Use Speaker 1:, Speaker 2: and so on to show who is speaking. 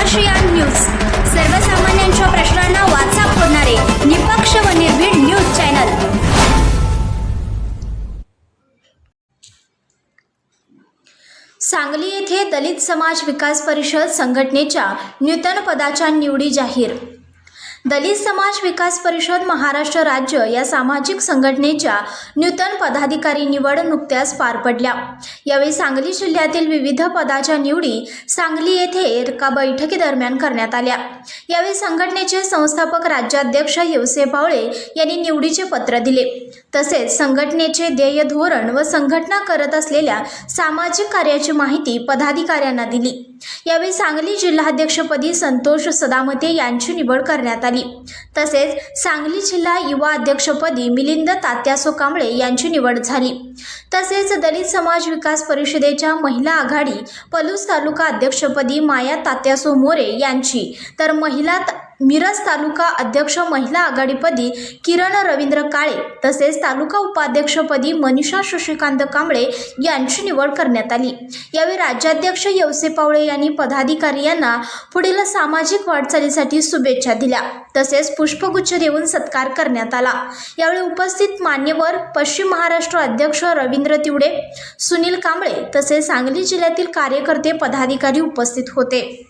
Speaker 1: महाश्रियान news. सर्वसामान्यांच्या प्रश्नांना निपक्ष व निर्भीड न्यूज चॅनल. सांगली येथे दलित समाज विकास परिषद संघटनेच्या नूतन पदाच्या निवडी जाहीर. दलित समाज विकास परिषद महाराष्ट्र राज्य या सामाजिक संघटनेच्या नूतन पदाधिकारी निवड नुकत्याच पार पडल्या. यावेळी सांगली जिल्ह्यातील विविध पदाच्या निवडी सांगली येथे एका बैठकीदरम्यान करण्यात आल्या. यावेळी संघटनेचे संस्थापक राज्याध्यक्ष येवसे पावळे यांनी निवडीचे पत्र दिले. तसेच संघटनेचे ध्येय धोरण व संघटना करत असलेल्या सामाजिक कार्याची माहिती पदाधिकाऱ्यांना दिली. यावेळी सांगली जिल्हाध्यक्षपदी संतोष सदामते यांची निवड करण्यात आली. तसेच सांगली जिल्हा युवा अध्यक्षपदी मिलिंद तात्यासो कांबळे यांची निवड झाली. तसेच दलित समाज विकास परिषदेच्या महिला आघाडी पलूस तालुका अध्यक्षपदी माया तात्यासो मोरे यांची. तर महिला मिरज तालुका अध्यक्ष महिला आघाडीपदी किरण रवींद्र काळे तसेच तालुका उपाध्यक्षपदी मनीषा शशिकांत कांबळे यांची निवड करण्यात आली. यावेळी राज्याध्यक्ष येवसे पावळे यांनी पदाधिकारी यांना पुढील सामाजिक वाटचालीसाठी शुभेच्छा दिल्या. तसेच पुष्पगुच्छ देऊन सत्कार करण्यात आला. यावेळी उपस्थित मान्यवर पश्चिम महाराष्ट्र अध्यक्ष रवींद्र तिवडे सुनील कांबळे तसेच सांगली जिल्ह्यातील कार्यकर्ते पदाधिकारी उपस्थित होते.